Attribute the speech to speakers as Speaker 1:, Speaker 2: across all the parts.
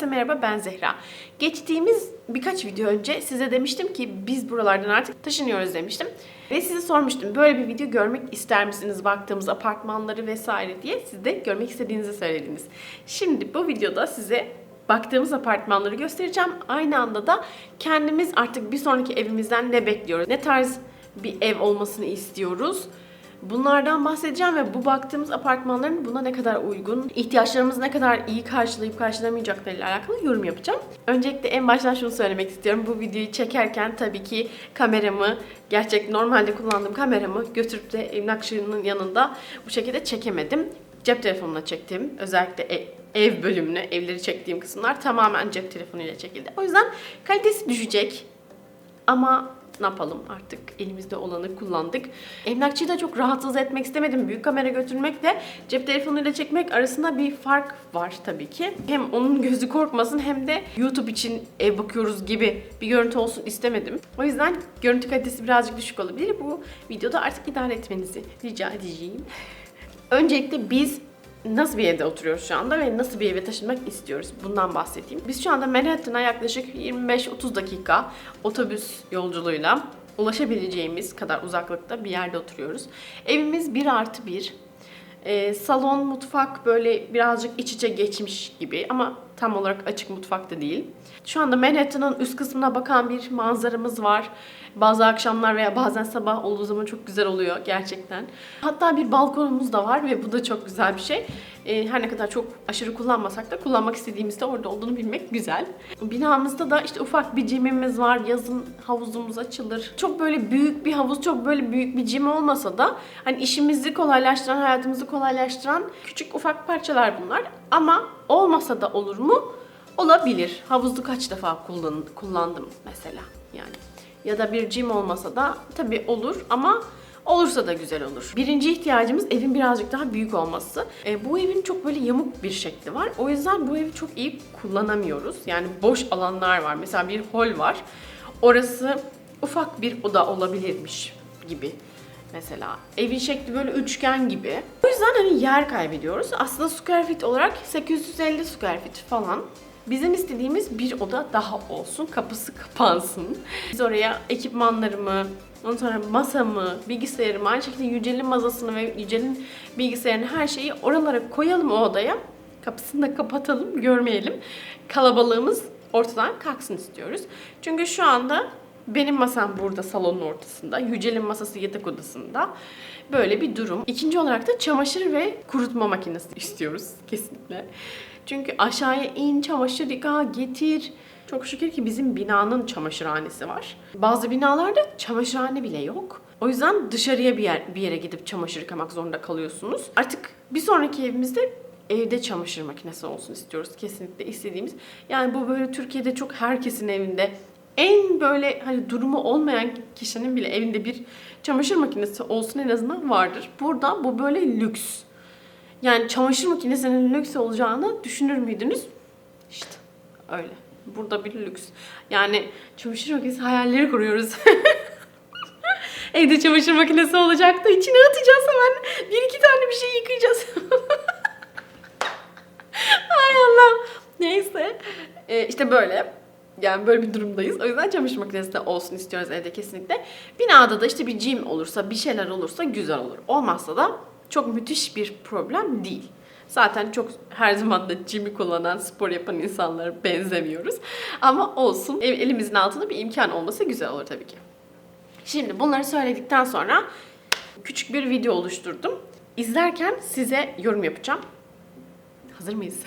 Speaker 1: Herkese merhaba ben Zehra. Geçtiğimiz birkaç video önce size demiştim ki biz buralardan artık taşınıyoruz demiştim. Ve size sormuştum böyle bir video görmek ister misiniz baktığımız apartmanları vesaire diye siz de görmek istediğinizi söylediniz. Şimdi bu videoda size baktığımız apartmanları göstereceğim. Aynı anda da kendimiz artık bir sonraki evimizden ne bekliyoruz? Ne tarz bir ev olmasını istiyoruz? Bunlardan bahsedeceğim ve bu baktığımız apartmanların buna ne kadar uygun, ihtiyaçlarımızı ne kadar iyi karşılayıp karşılamayacaklarıyla alakalı yorum yapacağım. Öncelikle en baştan şunu söylemek istiyorum. Bu videoyu çekerken tabii ki kameramı, gerçek normalde kullandığım kameramı götürüp de emlakçının yanında bu şekilde çekemedim. Cep telefonuna çektim. Özellikle e- ev bölümünü, evleri çektiğim kısımlar tamamen cep telefonuyla çekildi. O yüzden kalitesi düşecek. Ama ne yapalım artık elimizde olanı kullandık. Emlakçıyı da çok rahatsız etmek istemedim. Büyük kamera götürmekle cep telefonuyla çekmek arasında bir fark var tabii ki. Hem onun gözü korkmasın hem de YouTube için ev bakıyoruz gibi bir görüntü olsun istemedim. O yüzden görüntü kalitesi birazcık düşük olabilir. Bu videoda artık idare etmenizi rica edeceğim. Öncelikle biz nasıl bir evde oturuyoruz şu anda ve nasıl bir eve taşınmak istiyoruz? Bundan bahsedeyim. Biz şu anda Manhattan'a yaklaşık 25-30 dakika otobüs yolculuğuyla ulaşabileceğimiz kadar uzaklıkta bir yerde oturuyoruz. Evimiz 1 artı 1. Ee, salon, mutfak böyle birazcık iç içe geçmiş gibi ama tam olarak açık mutfak da değil. Şu anda Manhattan'ın üst kısmına bakan bir manzaramız var. Bazı akşamlar veya bazen sabah olduğu zaman çok güzel oluyor gerçekten. Hatta bir balkonumuz da var ve bu da çok güzel bir şey. Ee, her ne kadar çok aşırı kullanmasak da kullanmak istediğimizde orada olduğunu bilmek güzel. Binamızda da işte ufak bir cimimiz var. Yazın havuzumuz açılır. Çok böyle büyük bir havuz, çok böyle büyük bir cim olmasa da hani işimizi kolaylaştıran, hayatımızı kolaylaştıran küçük ufak parçalar bunlar. Ama olmasa da olur mu? Olabilir. Havuzu kaç defa kullan, kullandım mesela yani. Ya da bir gym olmasa da tabii olur ama olursa da güzel olur. Birinci ihtiyacımız evin birazcık daha büyük olması. E, bu evin çok böyle yamuk bir şekli var. O yüzden bu evi çok iyi kullanamıyoruz. Yani boş alanlar var. Mesela bir hol var. Orası ufak bir oda olabilirmiş gibi mesela. Evin şekli böyle üçgen gibi. O yüzden hani yer kaybediyoruz. Aslında square feet olarak 850 square feet falan. Bizim istediğimiz bir oda daha olsun, kapısı kapansın. Biz oraya ekipmanlarımı, ondan sonra masamı, bilgisayarımı, aynı şekilde Yücel'in masasını ve Yücel'in bilgisayarını her şeyi oralara koyalım o odaya. Kapısını da kapatalım, görmeyelim. Kalabalığımız ortadan kalksın istiyoruz. Çünkü şu anda benim masam burada salonun ortasında. Yücel'in masası yatak odasında. Böyle bir durum. İkinci olarak da çamaşır ve kurutma makinesi istiyoruz kesinlikle. Çünkü aşağıya in, çamaşır yıka, getir. Çok şükür ki bizim binanın çamaşırhanesi var. Bazı binalarda çamaşırhane bile yok. O yüzden dışarıya bir, yer, bir yere gidip çamaşır yıkamak zorunda kalıyorsunuz. Artık bir sonraki evimizde evde çamaşır makinesi olsun istiyoruz. Kesinlikle istediğimiz. Yani bu böyle Türkiye'de çok herkesin evinde en böyle hani durumu olmayan kişinin bile evinde bir çamaşır makinesi olsun en azından vardır. Burada bu böyle lüks. Yani çamaşır makinesinin lüks olacağını düşünür müydünüz? İşte öyle. Burada bir lüks. Yani çamaşır makinesi hayalleri kuruyoruz. Evde çamaşır makinesi olacak da içine atacağız hemen. Bir iki tane bir şey yıkayacağız. Ay Allah. Neyse. Ee, işte böyle. Yani böyle bir durumdayız. O yüzden çamaşır makinesi de olsun istiyoruz evde kesinlikle. Binada da işte bir gym olursa, bir şeyler olursa güzel olur. Olmazsa da çok müthiş bir problem değil. Zaten çok her zaman da gym'i kullanan, spor yapan insanlara benzemiyoruz. Ama olsun. Elimizin altında bir imkan olması güzel olur tabii ki. Şimdi bunları söyledikten sonra küçük bir video oluşturdum. İzlerken size yorum yapacağım. Hazır mıyız?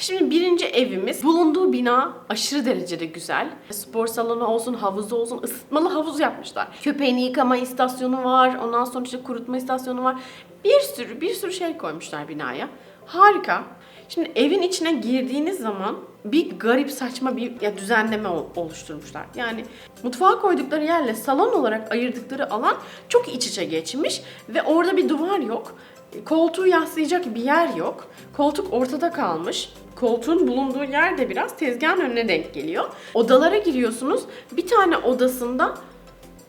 Speaker 1: Şimdi birinci evimiz. Bulunduğu bina aşırı derecede güzel. Spor salonu olsun, havuzu olsun, ısıtmalı havuz yapmışlar. Köpeğini yıkama istasyonu var. Ondan sonra işte kurutma istasyonu var. Bir sürü bir sürü şey koymuşlar binaya. Harika. Şimdi evin içine girdiğiniz zaman bir garip saçma bir ya düzenleme ol- oluşturmuşlar. Yani mutfağa koydukları yerle salon olarak ayırdıkları alan çok iç içe geçmiş ve orada bir duvar yok. Koltuğu yaslayacak bir yer yok. Koltuk ortada kalmış. Koltuğun bulunduğu yer de biraz tezgahın önüne denk geliyor. Odalara giriyorsunuz. Bir tane odasında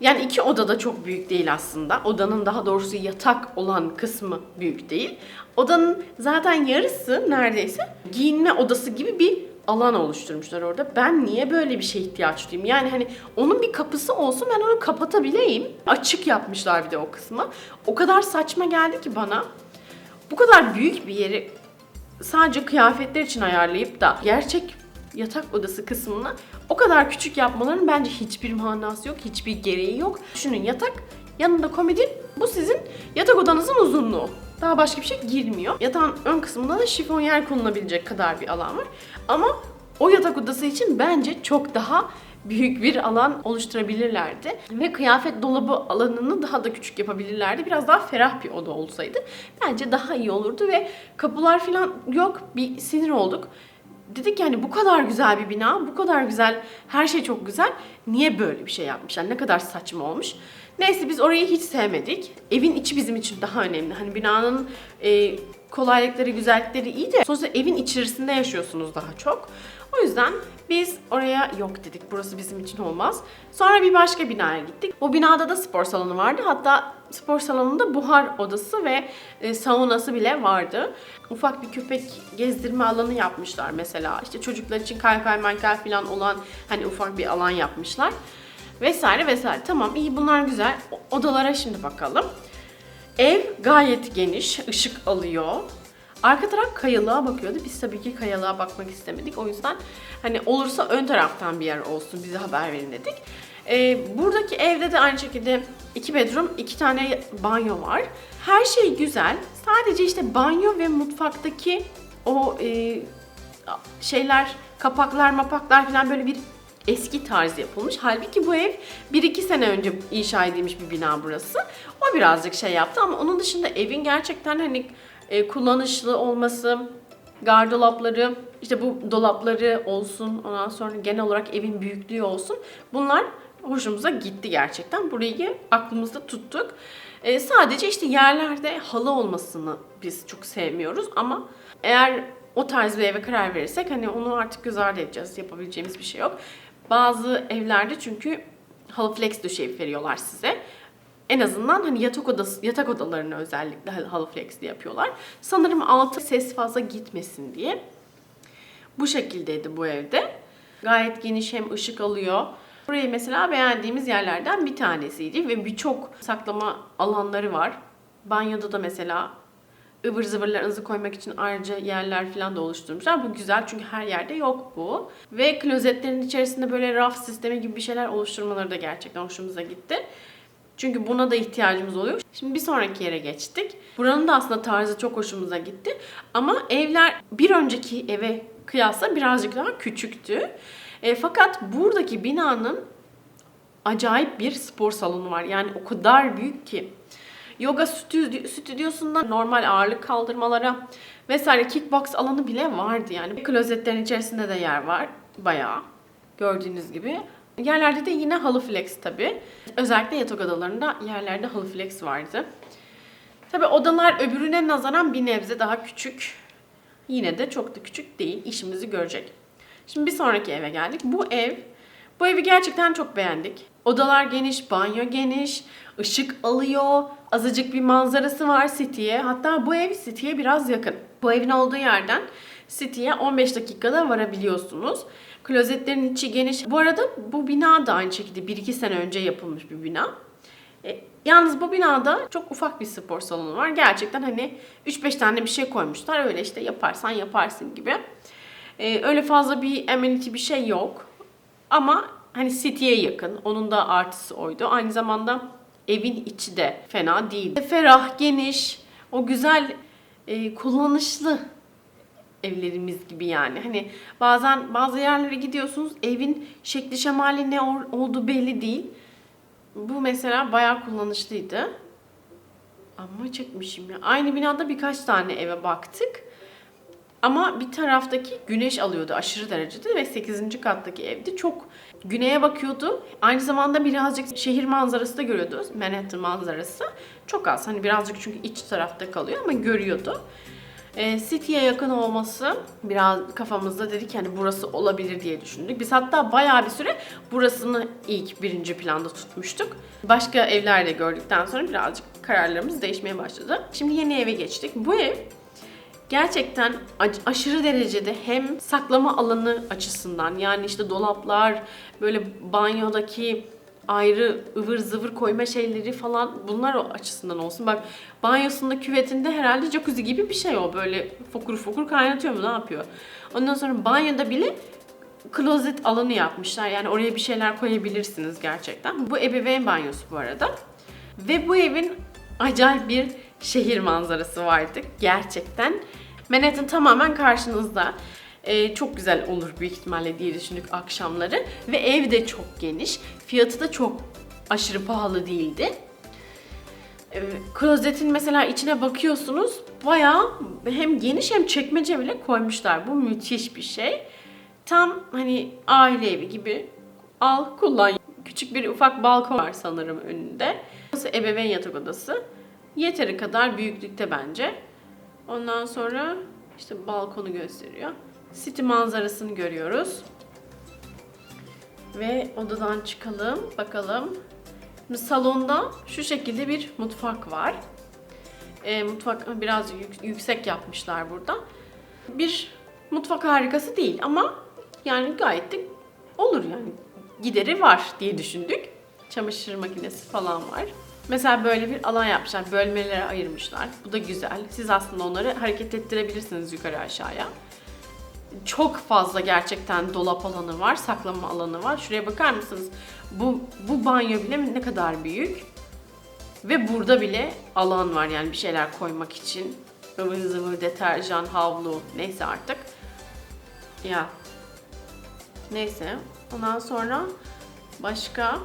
Speaker 1: Yani iki oda da çok büyük değil aslında. Odanın daha doğrusu yatak olan kısmı büyük değil. Odanın zaten yarısı neredeyse giyinme odası gibi bir alan oluşturmuşlar orada. Ben niye böyle bir şeye ihtiyaç duyayım? Yani hani onun bir kapısı olsun ben onu kapatabileyim. Açık yapmışlar bir de o kısmı. O kadar saçma geldi ki bana. Bu kadar büyük bir yeri sadece kıyafetler için ayarlayıp da gerçek yatak odası kısmını o kadar küçük yapmaların bence hiçbir manası yok, hiçbir gereği yok. Düşünün yatak, yanında komodin, bu sizin yatak odanızın uzunluğu. Daha başka bir şey girmiyor. Yatağın ön kısmında da şifonyer konulabilecek kadar bir alan var. Ama o yatak odası için bence çok daha büyük bir alan oluşturabilirlerdi. Ve kıyafet dolabı alanını daha da küçük yapabilirlerdi. Biraz daha ferah bir oda olsaydı bence daha iyi olurdu ve kapılar falan yok. Bir sinir olduk. Dedik yani bu kadar güzel bir bina, bu kadar güzel, her şey çok güzel. Niye böyle bir şey yapmışlar? Ne kadar saçma olmuş. Neyse biz orayı hiç sevmedik. Evin içi bizim için daha önemli. Hani binanın e, kolaylıkları, güzellikleri iyi de sonuçta evin içerisinde yaşıyorsunuz daha çok. O yüzden biz oraya yok dedik. Burası bizim için olmaz. Sonra bir başka binaya gittik. O binada da spor salonu vardı. Hatta spor salonunda buhar odası ve e, saunası bile vardı. Ufak bir köpek gezdirme alanı yapmışlar mesela. İşte çocuklar için kaykay maykay falan olan hani ufak bir alan yapmışlar. Vesaire vesaire. Tamam iyi bunlar güzel. Odalara şimdi bakalım. Ev gayet geniş, ışık alıyor. Arka taraf kayalığa bakıyordu. Biz tabii ki kayalığa bakmak istemedik. O yüzden hani olursa ön taraftan bir yer olsun bize haber verin dedik. Ee, buradaki evde de aynı şekilde iki bedroom, iki tane banyo var. Her şey güzel. Sadece işte banyo ve mutfaktaki o e, şeyler, kapaklar, mapaklar falan böyle bir eski tarz yapılmış. Halbuki bu ev 1-2 sene önce inşa edilmiş bir bina burası. O birazcık şey yaptı ama onun dışında evin gerçekten hani e, kullanışlı olması, gardolapları, işte bu dolapları olsun, ondan sonra genel olarak evin büyüklüğü olsun. Bunlar hoşumuza gitti gerçekten. Burayı aklımızda tuttuk. E, sadece işte yerlerde halı olmasını biz çok sevmiyoruz ama eğer o tarz bir eve karar verirsek hani onu artık göz ardı edeceğiz. Yapabileceğimiz bir şey yok. Bazı evlerde çünkü halı flex döşeyip veriyorlar size. En azından hani yatak odası yatak odalarını özellikle halı flexli yapıyorlar. Sanırım altı ses fazla gitmesin diye. Bu şekildeydi bu evde. Gayet geniş hem ışık alıyor. Burayı mesela beğendiğimiz yerlerden bir tanesiydi ve birçok saklama alanları var. Banyoda da mesela ıvır zıvırlarınızı koymak için ayrıca yerler falan da oluşturmuşlar. Bu güzel çünkü her yerde yok bu. Ve klozetlerin içerisinde böyle raf sistemi gibi bir şeyler oluşturmaları da gerçekten hoşumuza gitti. Çünkü buna da ihtiyacımız oluyor. Şimdi bir sonraki yere geçtik. Buranın da aslında tarzı çok hoşumuza gitti. Ama evler bir önceki eve kıyasla birazcık daha küçüktü. E, fakat buradaki binanın acayip bir spor salonu var. Yani o kadar büyük ki. Yoga stüdyo, stüdyosundan normal ağırlık kaldırmalara vesaire kickbox alanı bile vardı yani. Klozetlerin içerisinde de yer var bayağı gördüğünüz gibi. Yerlerde de yine halı flex tabi. Özellikle yatak odalarında yerlerde halı flex vardı. Tabi odalar öbürüne nazaran bir nebze daha küçük. Yine de çok da küçük değil. İşimizi görecek. Şimdi bir sonraki eve geldik. Bu ev, bu evi gerçekten çok beğendik. Odalar geniş, banyo geniş, ışık alıyor. Azıcık bir manzarası var City'ye. Hatta bu ev City'ye biraz yakın. Bu evin olduğu yerden City'ye 15 dakikada varabiliyorsunuz. Klozetlerin içi geniş. Bu arada bu bina da aynı şekilde 1-2 sene önce yapılmış bir bina. E, yalnız bu binada çok ufak bir spor salonu var. Gerçekten hani 3-5 tane bir şey koymuşlar. Öyle işte yaparsan yaparsın gibi. E, öyle fazla bir amenity bir şey yok. Ama hani City'ye yakın. Onun da artısı oydu. Aynı zamanda evin içi de fena değil. Ferah, geniş, o güzel, e, kullanışlı evlerimiz gibi yani. Hani bazen bazı yerlere gidiyorsunuz evin şekli şemali ne olduğu belli değil. Bu mesela bayağı kullanışlıydı. Ama çekmişim ya. Aynı binada birkaç tane eve baktık. Ama bir taraftaki güneş alıyordu aşırı derecede ve 8. kattaki evde çok güneye bakıyordu. Aynı zamanda birazcık şehir manzarası da görüyordu. Manhattan manzarası. Çok az hani birazcık çünkü iç tarafta kalıyor ama görüyordu. E, City'ye yakın olması biraz kafamızda dedik hani burası olabilir diye düşündük. Biz hatta bayağı bir süre burasını ilk birinci planda tutmuştuk. Başka evler de gördükten sonra birazcık kararlarımız değişmeye başladı. Şimdi yeni eve geçtik. Bu ev gerçekten aşırı derecede hem saklama alanı açısından yani işte dolaplar, böyle banyodaki ayrı ıvır zıvır koyma şeyleri falan bunlar o açısından olsun. Bak banyosunda küvetinde herhalde jacuzzi gibi bir şey o böyle fokur fokur kaynatıyor mu ne yapıyor. Ondan sonra banyoda bile klozet alanı yapmışlar. Yani oraya bir şeyler koyabilirsiniz gerçekten. Bu ebeveyn banyosu bu arada. Ve bu evin acayip bir şehir manzarası vardı gerçekten. Manhattan tamamen karşınızda. Ee, çok güzel olur büyük ihtimalle diye düşündük akşamları. Ve ev de çok geniş. Fiyatı da çok aşırı pahalı değildi. Ee, klozetin mesela içine bakıyorsunuz bayağı hem geniş hem çekmece bile koymuşlar. Bu müthiş bir şey. Tam hani aile evi gibi al kullan. Küçük bir ufak balkon var sanırım önünde. Burası ebeveyn yatak odası. Yeteri kadar büyüklükte bence. Ondan sonra işte balkonu gösteriyor. City manzarasını görüyoruz. Ve odadan çıkalım bakalım. Şimdi salonda şu şekilde bir mutfak var. E, mutfak biraz yük- yüksek yapmışlar burada. Bir mutfak harikası değil ama yani gayet de olur yani. Gideri var diye düşündük. Çamaşır makinesi falan var. Mesela böyle bir alan yapmışlar. Bölmelere ayırmışlar. Bu da güzel. Siz aslında onları hareket ettirebilirsiniz yukarı aşağıya. Çok fazla gerçekten dolap alanı var, saklama alanı var. Şuraya bakar mısınız? Bu, bu banyo bile ne kadar büyük. Ve burada bile alan var yani bir şeyler koymak için. Ivır zıvır, deterjan, havlu neyse artık. Ya. Neyse. Ondan sonra başka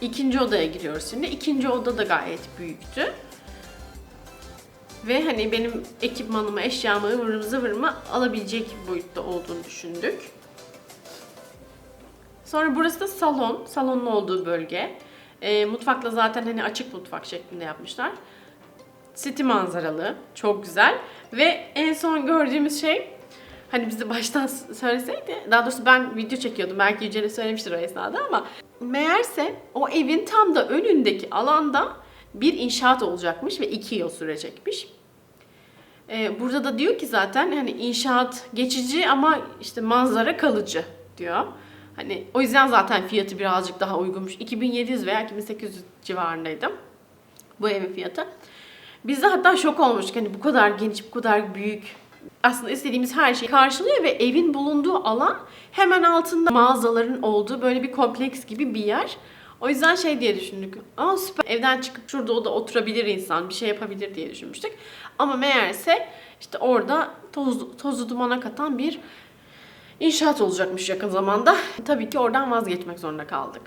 Speaker 1: ikinci odaya giriyoruz şimdi. İkinci oda da gayet büyüktü. Ve hani benim ekipmanımı, eşyamı, ıvır zıvırımı alabilecek boyutta olduğunu düşündük. Sonra burası da salon. Salonun olduğu bölge. E, mutfakla zaten hani açık mutfak şeklinde yapmışlar. City manzaralı. Çok güzel. Ve en son gördüğümüz şey hani bize baştan söyleseydi. Daha doğrusu ben video çekiyordum. Belki Yücel'e söylemiştir o esnada ama meğerse o evin tam da önündeki alanda bir inşaat olacakmış ve iki yıl sürecekmiş. Ee, burada da diyor ki zaten hani inşaat geçici ama işte manzara kalıcı diyor. Hani o yüzden zaten fiyatı birazcık daha uygunmuş. 2700 veya 2800 civarındaydı bu evin fiyatı. Biz de hatta şok olmuştuk. Hani bu kadar geniş, bu kadar büyük. Aslında istediğimiz her şeyi karşılıyor ve evin bulunduğu alan hemen altında mağazaların olduğu böyle bir kompleks gibi bir yer. O yüzden şey diye düşündük. Aa süper. Evden çıkıp şurada o da oturabilir insan, bir şey yapabilir diye düşünmüştük. Ama meğerse işte orada toz, tozu dumana katan bir inşaat olacakmış yakın zamanda. Tabii ki oradan vazgeçmek zorunda kaldık.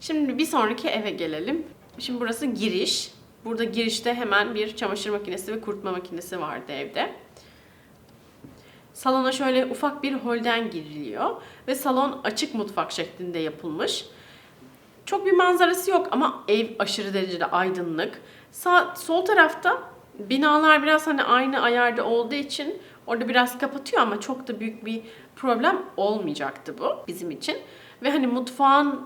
Speaker 1: Şimdi bir sonraki eve gelelim. Şimdi burası giriş. Burada girişte hemen bir çamaşır makinesi ve kurutma makinesi vardı evde. Salona şöyle ufak bir holden giriliyor ve salon açık mutfak şeklinde yapılmış. Çok bir manzarası yok ama ev aşırı derecede aydınlık. Sağ, sol tarafta binalar biraz hani aynı ayarda olduğu için orada biraz kapatıyor ama çok da büyük bir problem olmayacaktı bu bizim için. Ve hani mutfağın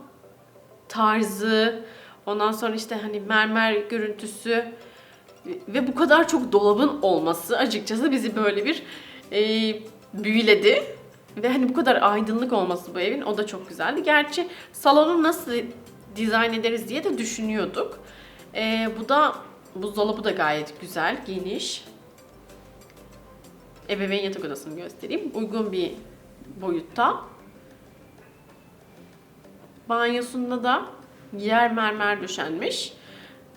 Speaker 1: tarzı, ondan sonra işte hani mermer görüntüsü ve bu kadar çok dolabın olması açıkçası bizi böyle bir e, büyüledi. Ve hani bu kadar aydınlık olması bu evin o da çok güzeldi. Gerçi salonu nasıl dizayn ederiz diye de düşünüyorduk. E, bu da buzdolabı da gayet güzel, geniş. Ebeveyn yatak odasını göstereyim. Uygun bir boyutta. Banyosunda da yer mermer döşenmiş.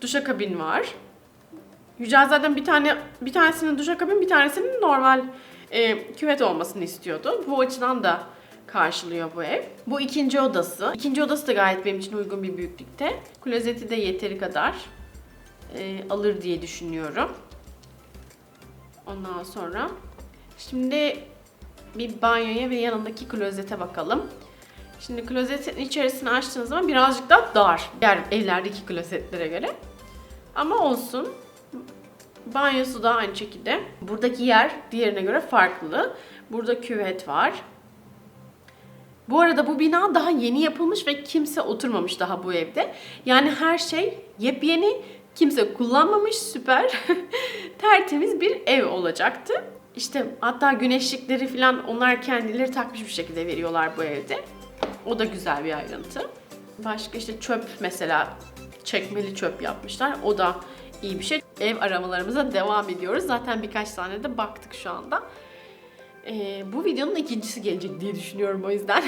Speaker 1: Duşakabin var. Yücel zaten bir tane bir tanesinin duşakabin, bir tanesinin normal e, küvet olmasını istiyordu. Bu açıdan da karşılıyor bu ev. Bu ikinci odası. İkinci odası da gayet benim için uygun bir büyüklükte. Klozeti de yeteri kadar e, alır diye düşünüyorum. Ondan sonra şimdi bir banyoya ve yanındaki klozete bakalım. Şimdi klozetin içerisini açtığınız zaman birazcık daha dar. Diğer evlerdeki klozetlere göre. Ama olsun. Banyosu da aynı şekilde. Buradaki yer diğerine göre farklı. Burada küvet var. Bu arada bu bina daha yeni yapılmış ve kimse oturmamış daha bu evde. Yani her şey yepyeni, kimse kullanmamış, süper. Tertemiz bir ev olacaktı. İşte hatta güneşlikleri falan onlar kendileri takmış bir şekilde veriyorlar bu evde. O da güzel bir ayrıntı. Başka işte çöp mesela çekmeli çöp yapmışlar. O da iyi bir şey. Ev aramalarımıza devam ediyoruz. Zaten birkaç tane de baktık şu anda. Ee, bu videonun ikincisi gelecek diye düşünüyorum o yüzden.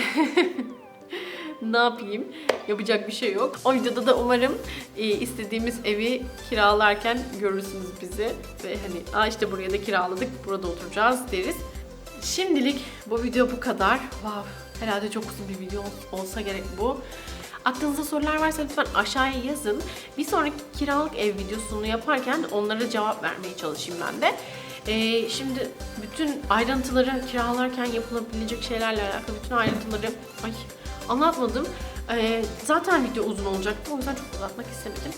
Speaker 1: ne yapayım? Yapacak bir şey yok. O videoda da umarım e, istediğimiz evi kiralarken görürsünüz bizi. Ve hani Aa işte buraya da kiraladık, burada oturacağız deriz. Şimdilik bu video bu kadar. Wow, herhalde çok uzun bir video ol- olsa gerek bu. Aklınızda sorular varsa lütfen aşağıya yazın. Bir sonraki kiralık ev videosunu yaparken onlara cevap vermeye çalışayım ben de. Ee, şimdi bütün ayrıntıları kiralarken yapılabilecek şeylerle alakalı bütün ayrıntıları ay, anlatmadım. Ee, zaten video uzun olacaktı o yüzden çok uzatmak istemedim.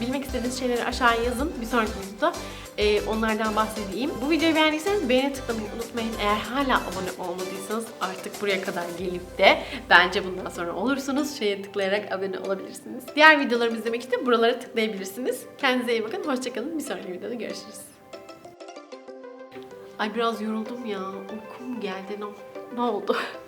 Speaker 1: Bilmek istediğiniz şeyleri aşağıya yazın. Bir sonraki videoda e, onlardan bahsedeyim. Bu videoyu beğendiyseniz beğeni tıklamayı unutmayın. Eğer hala abone olmadıysanız artık buraya kadar gelip de bence bundan sonra olursunuz. Şeye tıklayarak abone olabilirsiniz. Diğer videolarımı izlemek için buralara tıklayabilirsiniz. Kendinize iyi bakın. Hoşçakalın. Bir sonraki videoda görüşürüz. Ay biraz yoruldum ya. Uykum geldi. Ne, ne oldu?